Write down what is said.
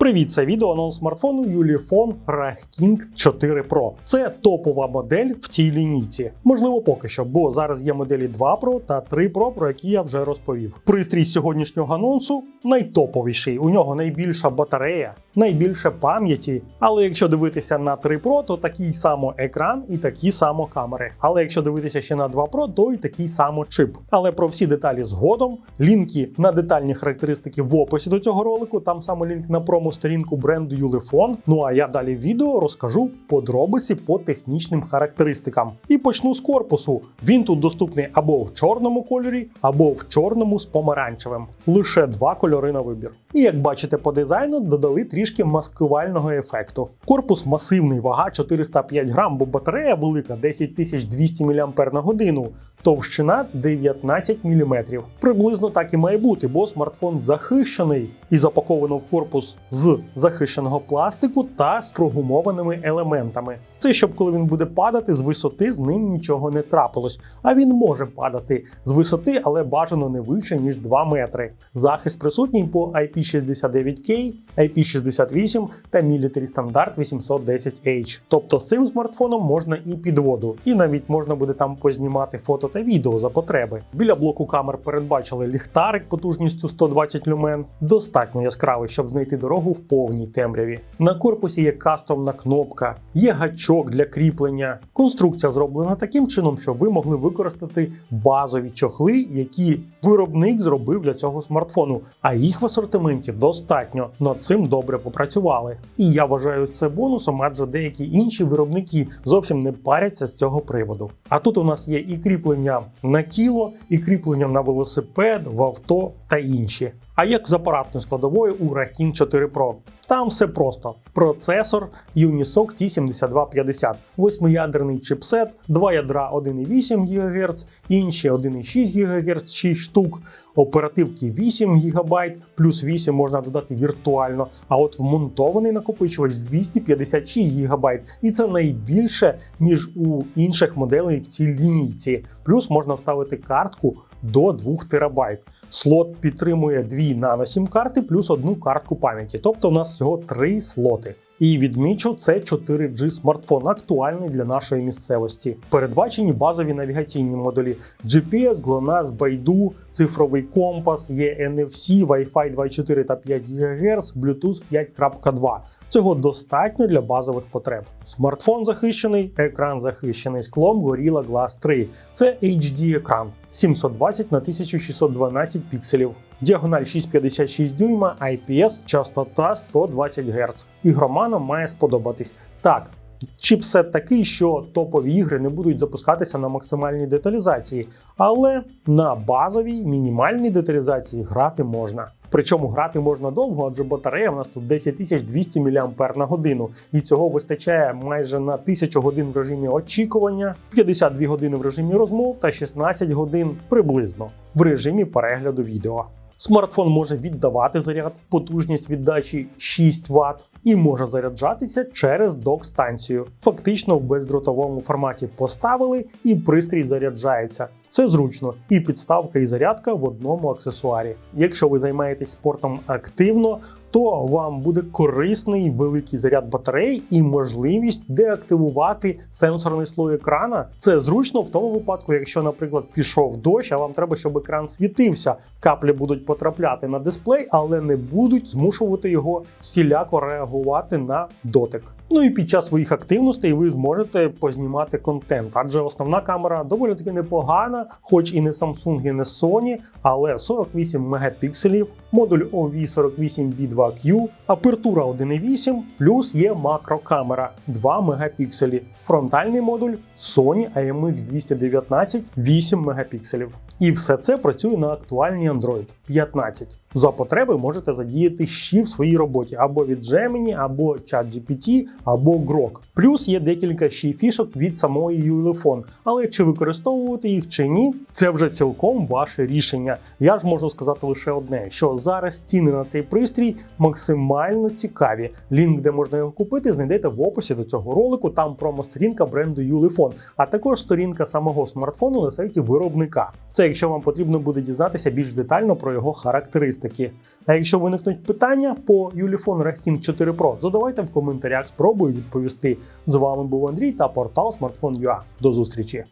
Привіт, це відео анонс смартфону Юліфон King 4 Pro. Це топова модель в цій лінійці. Можливо, поки що, бо зараз є моделі 2 Pro та 3 Pro, про які я вже розповів. Пристрій сьогоднішнього анонсу найтоповіший. У нього найбільша батарея, найбільше пам'яті. Але якщо дивитися на 3 Pro, то такий само екран і такі само камери. Але якщо дивитися ще на 2 Pro, то й такий само чип. Але про всі деталі згодом. Лінки на детальні характеристики в описі до цього ролику. Там саме лінк на промо сторінку бренду Ulefone. Ну а я далі відео розкажу подробиці по технічним характеристикам. І почну з корпусу. Він тут доступний або в чорному кольорі, або в чорному з помаранчевим. Лише два кольори на вибір. І як бачите по дизайну, додали трішки маскувального ефекту. Корпус масивний, вага 405 грам, бо батарея велика 10200 мАч годину, товщина 19 мм. Приблизно так і має бути, бо смартфон захищений і запаковано в корпус з захищеного пластику та з прогумованими елементами. Це щоб коли він буде падати з висоти, з ним нічого не трапилось. А він може падати з висоти, але бажано не вище ніж 2 метри. Захист присутній по IP69K, IP68 та Military Standard 810H. Тобто з цим смартфоном можна і під воду, і навіть можна буде там познімати фото та відео за потреби. Біля блоку камер передбачили ліхтарик потужністю 120 люмен, достатньо яскравий, щоб знайти дорогу в повній темряві. На корпусі є кастомна кнопка, є гачок для кріплення. Конструкція зроблена таким чином, щоб ви могли використати базові чохли, які виробник зробив для цього смартфону. А їх в асортименті достатньо. Над цим добре попрацювали. І я вважаю це бонусом, адже деякі інші виробники зовсім не паряться з цього приводу. А тут у нас є і кріплення на тіло, і кріпленням на велосипед, в авто та інші. А як з апаратною складовою у Rakin 4 Pro? Там все просто: процесор Unisoc T7250, восьмиядерний чипсет, два ядра 1,8 ГГц, інші 1,6 ГГц, 6 штук, оперативки 8 ГБ, плюс 8 можна додати віртуально. А от вмонтований накопичувач 256 ГБ, і це найбільше ніж у інших моделей в цій лінійці. Плюс можна вставити картку до 2 ТБ. Слот підтримує дві наносім карти плюс одну картку пам'яті, тобто у нас всього три слоти. І відмічу, це 4G смартфон, актуальний для нашої місцевості. Передбачені базові навігаційні модулі GPS, GLONASS, Baidu, цифровий компас, є NFC, Wi-Fi 2.4 та 5 ГГц, Bluetooth 5.2. Цього достатньо для базових потреб. Смартфон захищений, екран захищений склом Gorilla Glass 3. Це HD екран 720 на 1612 пікселів. Діагональ 6,56 дюйма, IPS, частота 120 Гц. Ігроманам має сподобатись. Так, чіпсет такий, що топові ігри не будуть запускатися на максимальній деталізації, але на базовій мінімальній деталізації грати можна. Причому грати можна довго, адже батарея в нас тут 10200 мАч на годину, і цього вистачає майже на 1000 годин в режимі очікування, 52 години в режимі розмов та 16 годин приблизно в режимі перегляду відео. Смартфон може віддавати заряд, потужність віддачі 6 Вт і може заряджатися через док-станцію. Фактично в бездротовому форматі поставили і пристрій заряджається. Це зручно, і підставка і зарядка в одному аксесуарі. Якщо ви займаєтесь спортом активно, то вам буде корисний великий заряд батареї і можливість деактивувати сенсорний слой екрана. Це зручно в тому випадку, якщо, наприклад, пішов дощ, а вам треба, щоб екран світився. Каплі будуть потрапляти на дисплей, але не будуть змушувати його всіляко реагувати на дотик. Ну і під час своїх активностей ви зможете познімати контент, адже основна камера доволі таки непогана, хоч і не Samsung, і не Sony, але 48 мегапікселів, модуль OV48B2Q, апертура 1.8, плюс є макрокамера 2 мегапікселі. Фронтальний модуль Sony IMX 219 8 мегапікселів. І все це працює на актуальній Android 15. За потреби можете задіяти щі в своїй роботі або від Gemini, або ChatGPT, або Grok. Плюс є декілька ще фішок від самої Ulefone, але чи використовувати їх чи ні, це вже цілком ваше рішення. Я ж можу сказати лише одне: що зараз ціни на цей пристрій максимально цікаві. Лінк, де можна його купити, знайдете в описі до цього ролику. Там промо-сторінка бренду Ulefone, а також сторінка самого смартфону на сайті виробника. Це якщо вам потрібно буде дізнатися більш детально про його характеристики. А якщо виникнуть питання по Ulefone Rehking 4 Pro, задавайте в коментарях, спробую відповісти. З вами був Андрій та портал Smartphone.ua. До зустрічі!